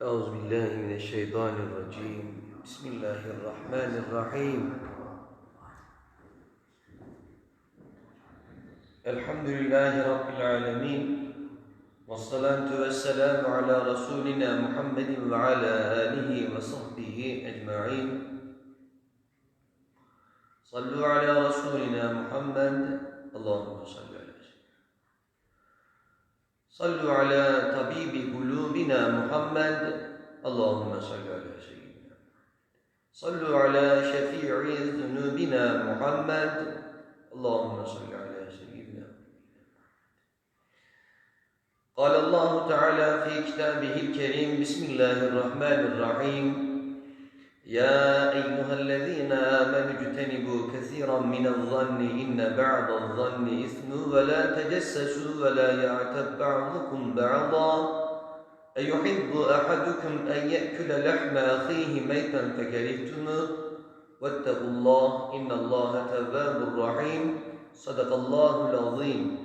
Euzu billahi mineşşeytanirracim. Bismillahirrahmanirrahim. Elhamdülillahi rabbil alamin. Vessalatu vesselamu ala rasulina Muhammedin ve ala alihi ve sahbihi ecmaîn. Sallu ala rasulina Muhammed. Allahumma salli صلوا على طبيب قلوبنا محمد اللهم صل على سيدنا صلوا على شفيع ذنوبنا محمد اللهم صل على سيدنا قال الله تعالى في كتابه الكريم بسم الله الرحمن الرحيم يا أيها الذين آمنوا اجتنبوا كثيرا من الظن إن بعض الظن إثم ولا تجسسوا ولا يعتب بعضكم بعضا. أيحب أحدكم أن يأكل لحم أخيه ميتا فكرهتموه واتقوا الله إن الله تواب رحيم. صدق الله العظيم.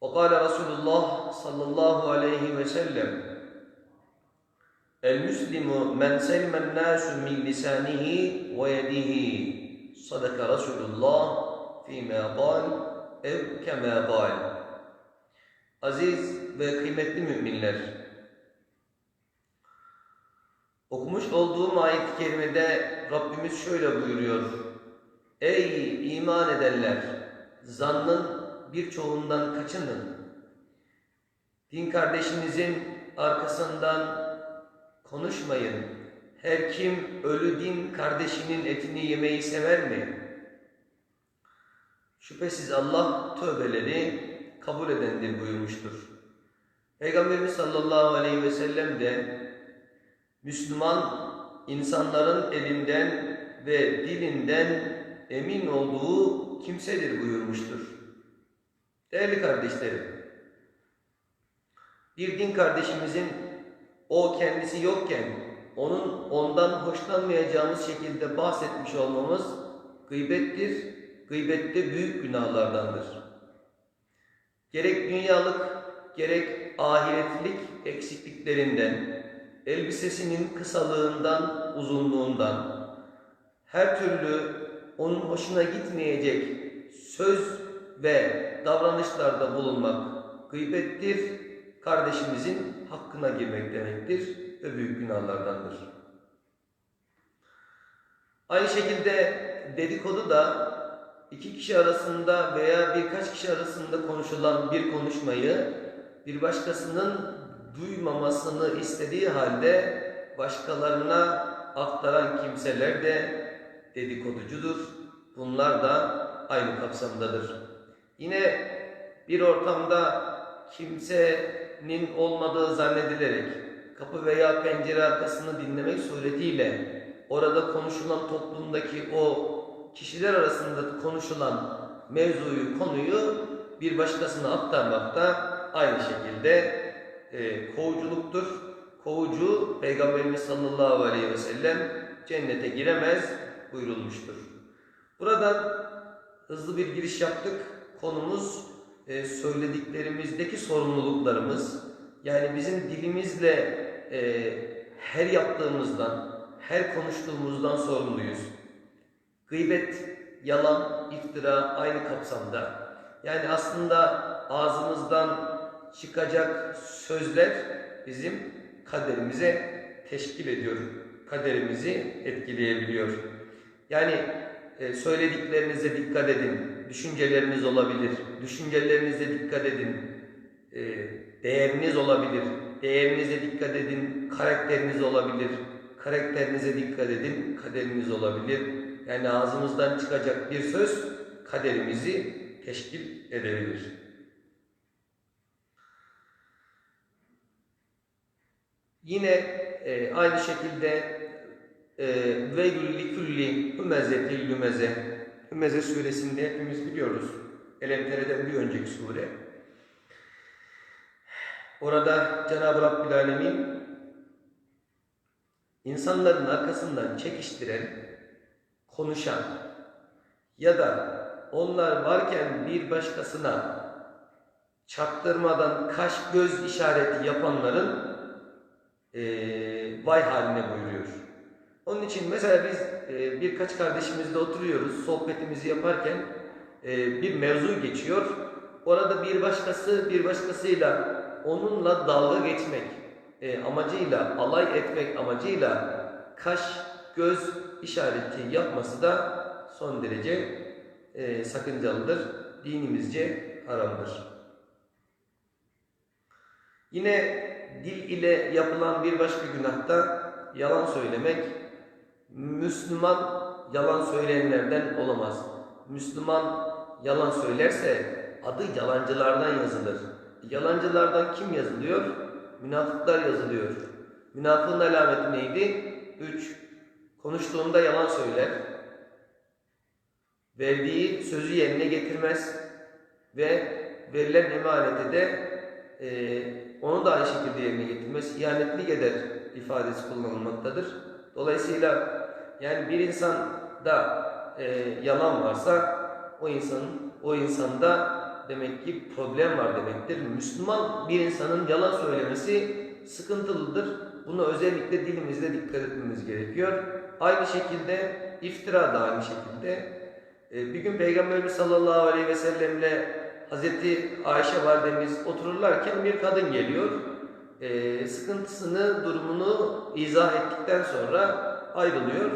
وقال رسول الله صلى الله عليه وسلم El müslimu men selmen nasu min lisanihi ve yedihi. Sadaka Resulullah fîmâ bal ev kemâ bal. Aziz ve kıymetli müminler, okumuş olduğum ayet-i kerimede Rabbimiz şöyle buyuruyor. Ey iman edenler! Zannın birçoğundan kaçının. Din kardeşinizin arkasından konuşmayın. Her kim ölü din kardeşinin etini yemeyi sever mi? Şüphesiz Allah tövbeleri kabul edendir buyurmuştur. Peygamberimiz sallallahu aleyhi ve sellem de Müslüman insanların elinden ve dilinden emin olduğu kimsedir buyurmuştur. Değerli kardeşlerim, bir din kardeşimizin o kendisi yokken onun ondan hoşlanmayacağımız şekilde bahsetmiş olmamız gıybettir. Gıybette büyük günahlardandır. Gerek dünyalık gerek ahiretlik eksikliklerinden, elbisesinin kısalığından, uzunluğundan, her türlü onun hoşuna gitmeyecek söz ve davranışlarda bulunmak gıybettir kardeşimizin hakkına girmek demektir ve büyük günahlardandır. Aynı şekilde dedikodu da iki kişi arasında veya birkaç kişi arasında konuşulan bir konuşmayı bir başkasının duymamasını istediği halde başkalarına aktaran kimseler de dedikoducudur. Bunlar da aynı kapsamdadır. Yine bir ortamda kimsenin olmadığı zannedilerek kapı veya pencere arkasını dinlemek suretiyle orada konuşulan toplumdaki o kişiler arasında konuşulan mevzuyu, konuyu bir başkasına aktarmak da aynı şekilde e, kovuculuktur. Kovucu Peygamberimiz sallallahu aleyhi ve sellem cennete giremez buyurulmuştur. Buradan hızlı bir giriş yaptık. Konumuz e, söylediklerimizdeki sorumluluklarımız. Yani bizim dilimizle e, her yaptığımızdan, her konuştuğumuzdan sorumluyuz. Gıybet, yalan, iftira aynı kapsamda. Yani aslında ağzımızdan çıkacak sözler bizim kaderimize teşkil ediyor. Kaderimizi etkileyebiliyor. Yani e, söylediklerinize dikkat edin. Düşünceleriniz olabilir. Düşüncelerinize dikkat edin. E, değeriniz olabilir. Değerinize dikkat edin. Karakteriniz olabilir. Karakterinize dikkat edin. Kaderiniz olabilir. Yani ağzımızdan çıkacak bir söz kaderimizi teşkil edebilir. Yine e, aynı şekilde ve yulli külli hümezetil lümeze Hümeze suresinde hepimiz biliyoruz. Elemtere'den bir önceki sure. Orada Cenab-ı Rabbil Alemin insanların arkasından çekiştiren, konuşan ya da onlar varken bir başkasına çaktırmadan kaş göz işareti yapanların e, vay haline buyuruyor. Onun için mesela biz e, birkaç kardeşimizle oturuyoruz, sohbetimizi yaparken e, bir mevzu geçiyor. Orada bir başkası bir başkasıyla onunla dalga geçmek e, amacıyla, alay etmek amacıyla kaş, göz işareti yapması da son derece e, sakıncalıdır. Dinimizce haramdır. Yine dil ile yapılan bir başka günahta yalan söylemek. Müslüman yalan söyleyenlerden olamaz. Müslüman yalan söylerse adı yalancılardan yazılır. Yalancılardan kim yazılıyor? Münafıklar yazılıyor. Münafığın alameti neydi? 3. Konuştuğunda yalan söyler. Verdiği sözü yerine getirmez. Ve verilen emanete de e, onu da aynı şekilde yerine getirmez. İhanetlik eder ifadesi kullanılmaktadır. Dolayısıyla yani bir insanda e, yalan varsa o insanın o insanda demek ki problem var demektir. Müslüman bir insanın yalan söylemesi sıkıntılıdır. Bunu özellikle dilimizde dikkat etmemiz gerekiyor. Aynı şekilde iftira da aynı şekilde. E, bir gün Peygamberimiz sallallahu aleyhi ve sellemle Hazreti Ayşe validemiz otururlarken bir kadın geliyor. E, sıkıntısını, durumunu izah ettikten sonra ayrılıyor.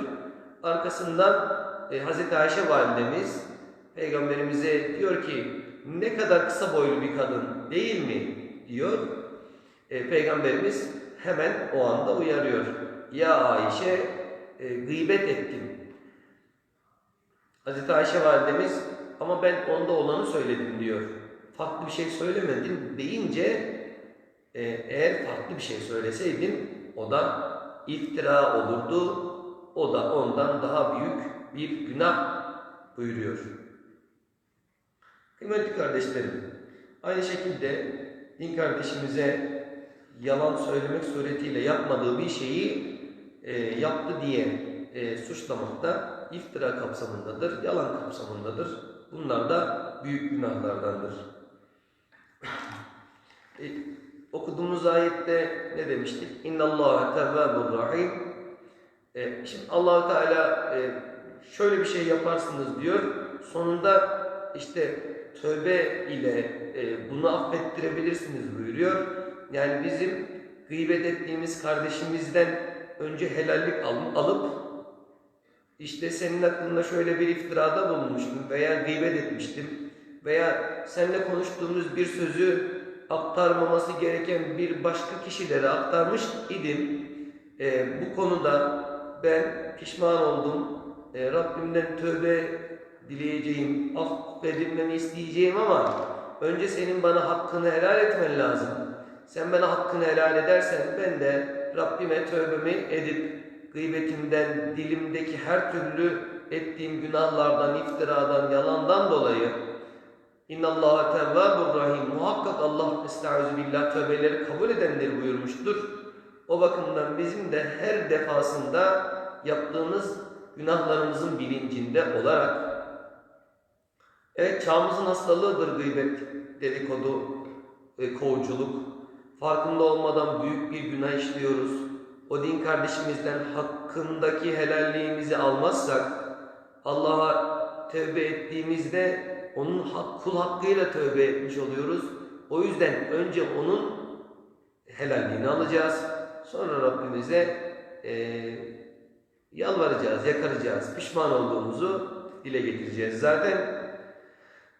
Arkasından e, Hazreti Ayşe validemiz Peygamberimize diyor ki ne kadar kısa boylu bir kadın değil mi? diyor. E, Peygamberimiz hemen o anda uyarıyor. Ya Ayşe e, gıybet ettim. Hazreti Ayşe validemiz ama ben onda olanı söyledim diyor. Farklı bir şey söylemedin deyince e, eğer farklı bir şey söyleseydin o da iftira olurdu. O da ondan daha büyük bir günah buyuruyor. Kıymetli kardeşlerim, aynı şekilde din kardeşimize yalan söylemek suretiyle yapmadığı bir şeyi e, yaptı diye e, suçlamak da iftira kapsamındadır, yalan kapsamındadır. Bunlar da büyük günahlardandır. E, okuduğumuz ayette ne demiştik? İnna Allaha tevvabur rahim. E, şimdi Allahu Teala e, şöyle bir şey yaparsınız diyor. Sonunda işte tövbe ile e, bunu affettirebilirsiniz buyuruyor. Yani bizim gıybet ettiğimiz kardeşimizden önce helallik al- alıp işte senin hakkında şöyle bir iftirada bulunmuştum veya gıybet etmiştim veya seninle konuştuğumuz bir sözü aktarmaması gereken bir başka kişilere aktarmış idim. E, bu konuda ben pişman oldum. E, Rabbimden tövbe dileyeceğim, affedilmemi isteyeceğim ama önce senin bana hakkını helal etmen lazım. Sen bana hakkını helal edersen ben de Rabbime tövbemi edip gıybetimden, dilimdeki her türlü ettiğim günahlardan, iftiradan, yalandan dolayı İnna Allaha tevvabur rahim. Muhakkak Allah estaizu billah tövbeleri kabul edendir buyurmuştur. O bakımdan bizim de her defasında yaptığımız günahlarımızın bilincinde olarak Evet çağımızın hastalığıdır gıybet, dedikodu, e, kovuculuk. Farkında olmadan büyük bir günah işliyoruz. O din kardeşimizden hakkındaki helalliğimizi almazsak Allah'a tövbe ettiğimizde onun hak, kul hakkıyla tövbe etmiş oluyoruz. O yüzden önce onun helalliğini alacağız. Sonra Rabbimize e, yalvaracağız, yakaracağız. Pişman olduğumuzu dile getireceğiz. Zaten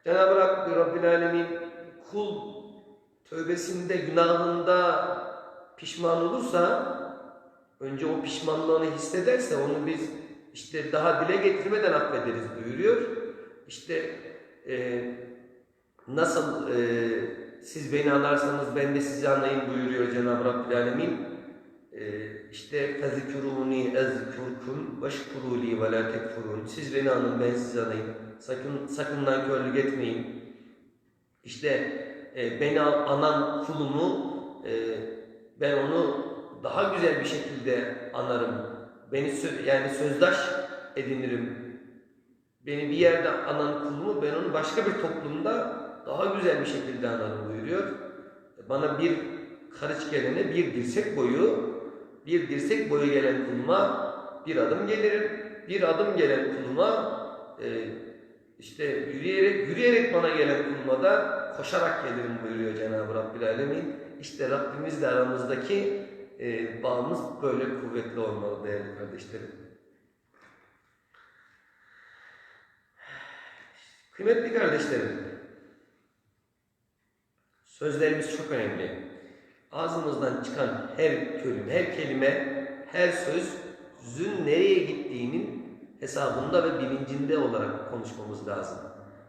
Cenab-ı Rabbi Rabbil Alemin kul tövbesinde, günahında pişman olursa önce o pişmanlığını hissederse onu biz işte daha dile getirmeden affederiz buyuruyor. İşte e, nasıl e, siz beni anarsanız ben de sizi anlayayım buyuruyor Cenab-ı Rabbil Alemin. E, işte فَذِكُرُونِي اَذْكُرْكُمْ وَشْكُرُوا لِي وَلَا تَكْفُرُونَ Siz beni anın ben sizi anayım. Sakın, sakın nankörlük etmeyin. İşte e, beni anan kulumu e, ben onu daha güzel bir şekilde anarım. Beni sö- yani sözdaş edinirim. Beni bir yerde anan kulumu ben onu başka bir toplumda daha güzel bir şekilde anarım buyuruyor. Bana bir karış gelene bir dirsek boyu bir dirsek boyu gelen kuluma bir adım gelirim. Bir adım gelen kuluma e, işte yürüyerek yürüyerek bana gelen kuluma da koşarak gelirim buyuruyor Cenab-ı Rabbil Alemin. İşte Rabbimizle aramızdaki e, bağımız böyle kuvvetli olmalı değerli kardeşlerim. Kıymetli kardeşlerim, sözlerimiz çok önemli. Ağzımızdan çıkan her kelime, her kelime, her sözün nereye gittiğinin hesabında ve bilincinde olarak konuşmamız lazım.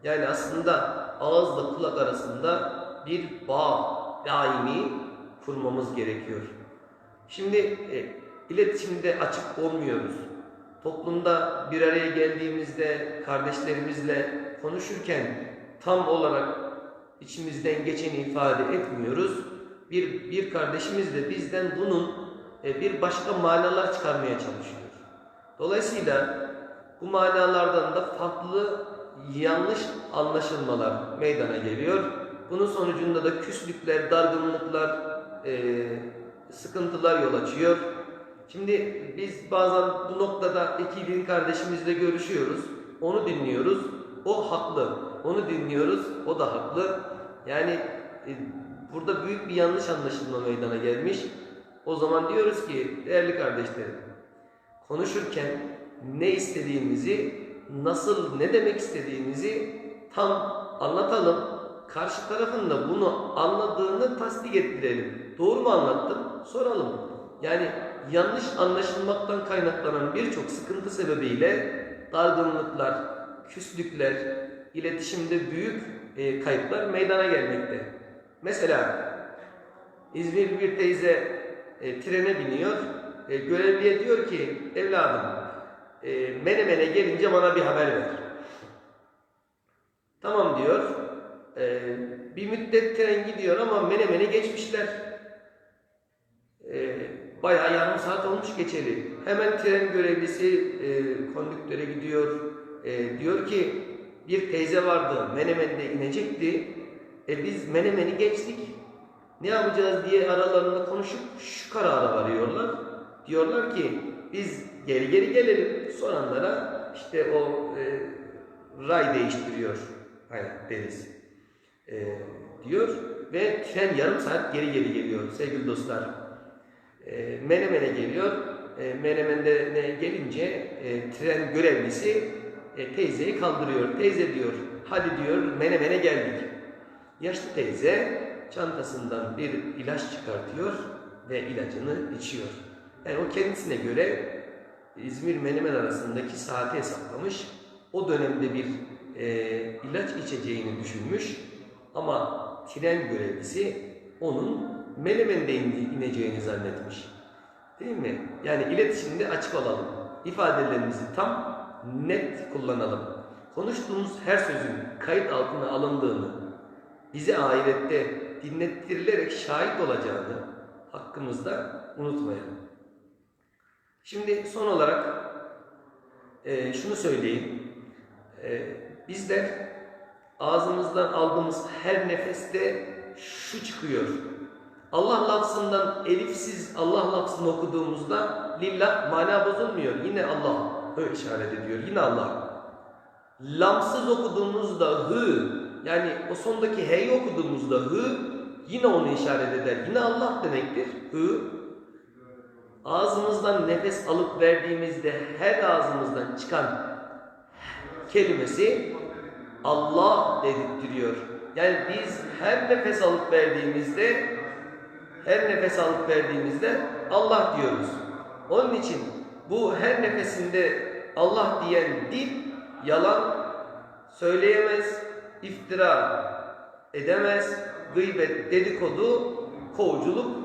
Yani aslında ağızla kulak arasında bir bağ daimi kurmamız gerekiyor. Şimdi e, iletişimde açık olmuyoruz. Toplumda bir araya geldiğimizde kardeşlerimizle konuşurken tam olarak içimizden geçeni ifade etmiyoruz. Bir, bir kardeşimiz de bizden bunun e, bir başka manalar çıkarmaya çalışıyor. Dolayısıyla bu manalardan da farklı yanlış anlaşılmalar meydana geliyor. Bunun sonucunda da küslükler, dargınlıklar, e, sıkıntılar yol açıyor. Şimdi biz bazen bu noktada iki din kardeşimizle görüşüyoruz. Onu dinliyoruz. O haklı. Onu dinliyoruz. O da haklı. Yani e, burada büyük bir yanlış anlaşılma meydana gelmiş. O zaman diyoruz ki değerli kardeşlerim konuşurken ne istediğimizi, nasıl, ne demek istediğimizi tam anlatalım. Karşı tarafın da bunu anladığını tasdik ettirelim. Doğru mu anlattım? Soralım. Yani yanlış anlaşılmaktan kaynaklanan birçok sıkıntı sebebiyle dargınlıklar, küslükler, iletişimde büyük e, kayıplar meydana gelmekte. Mesela İzmir bir teyze e, trene biniyor. E, görevliye diyor ki evladım e, Menemen'e gelince bana bir haber ver. Tamam diyor. E, bir müddet tren gidiyor ama Menemen'i geçmişler. E, bayağı yarım saat olmuş geçeli. Hemen tren görevlisi e, kondüktöre gidiyor. E, diyor ki bir teyze vardı Menemen'de inecekti. E, biz Menemen'i geçtik. Ne yapacağız diye aralarında konuşup şu karara varıyorlar. Diyorlar ki biz geri geri gelelim. Soranlara işte o e, ray değiştiriyor hayat deniz. E, diyor ve tren yarım saat geri geri geliyor sevgili dostlar. E, Menemen'e geliyor. E, Menemen'de ne gelince e, tren görevlisi e, teyzeyi kaldırıyor. Teyze diyor hadi diyor Menemen'e geldik. Yaşlı teyze çantasından bir ilaç çıkartıyor ve ilacını içiyor. Yani o kendisine göre İzmir Menemen arasındaki saati hesaplamış. O dönemde bir e, ilaç içeceğini düşünmüş. Ama tren görevlisi onun Menemen'de ineceğini zannetmiş. Değil mi? Yani iletişimde açık olalım. İfadelerimizi tam net kullanalım. Konuştuğumuz her sözün kayıt altına alındığını, bize ahirette dinlettirilerek şahit olacağını hakkımızda unutmayalım. Şimdi son olarak e, şunu söyleyeyim. E, bizler ağzımızdan aldığımız her nefeste şu çıkıyor. Allah lafzından elifsiz Allah lafzını okuduğumuzda lillah mana bozulmuyor. Yine Allah işaret ediyor. Yine Allah. Lamsız okuduğumuzda hı yani o sondaki h'yi okuduğumuzda hı yine onu işaret eder. Yine Allah demektir. Hı ağzımızdan nefes alıp verdiğimizde her ağzımızdan çıkan kelimesi Allah dedirtiyor. Yani biz her nefes alıp verdiğimizde her nefes alıp verdiğimizde Allah diyoruz. Onun için bu her nefesinde Allah diyen dil yalan söyleyemez, iftira edemez, gıybet, dedikodu, kovuculuk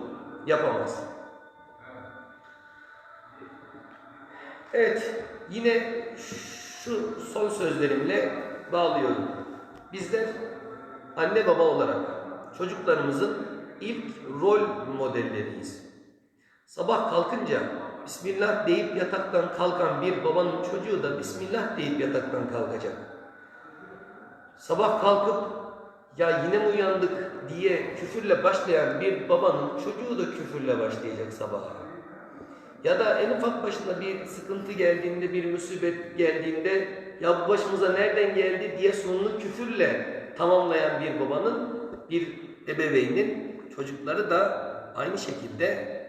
yapamaz. Evet, yine şu son sözlerimle bağlıyorum. Bizler anne baba olarak çocuklarımızın ilk rol modelleriyiz. Sabah kalkınca Bismillah deyip yataktan kalkan bir babanın çocuğu da Bismillah deyip yataktan kalkacak. Sabah kalkıp ya yine mi uyandık diye küfürle başlayan bir babanın çocuğu da küfürle başlayacak sabaha. Ya da en ufak başına bir sıkıntı geldiğinde, bir musibet geldiğinde ya bu başımıza nereden geldi diye sonunu küfürle tamamlayan bir babanın, bir ebeveynin çocukları da aynı şekilde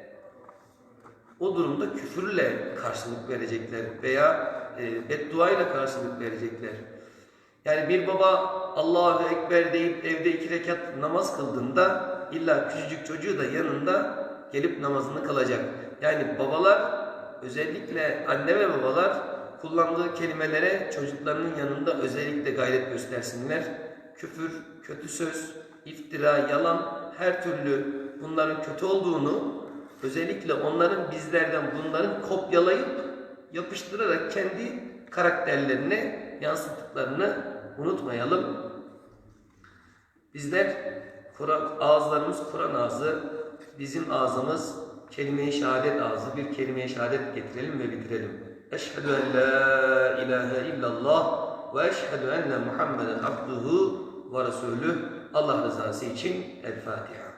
o durumda küfürle karşılık verecekler veya e, bedduayla karşılık verecekler. Yani bir baba Allahu Ekber deyip evde iki rekat namaz kıldığında illa küçücük çocuğu da yanında gelip namazını kılacak. Yani babalar özellikle anne ve babalar kullandığı kelimelere çocuklarının yanında özellikle gayret göstersinler. Küfür, kötü söz, iftira, yalan her türlü bunların kötü olduğunu özellikle onların bizlerden bunların kopyalayıp yapıştırarak kendi karakterlerine yansıttıklarını unutmayalım. Bizler Kur'an ağızlarımız Kur'an ağzı, bizim ağzımız kelime-i şehadet ağzı. Bir kelime-i şehadet getirelim ve bitirelim. Eşhedü en la ilahe illallah ve eşhedü enne Muhammeden abduhu ve resulüh. Allah rızası için El Fatiha.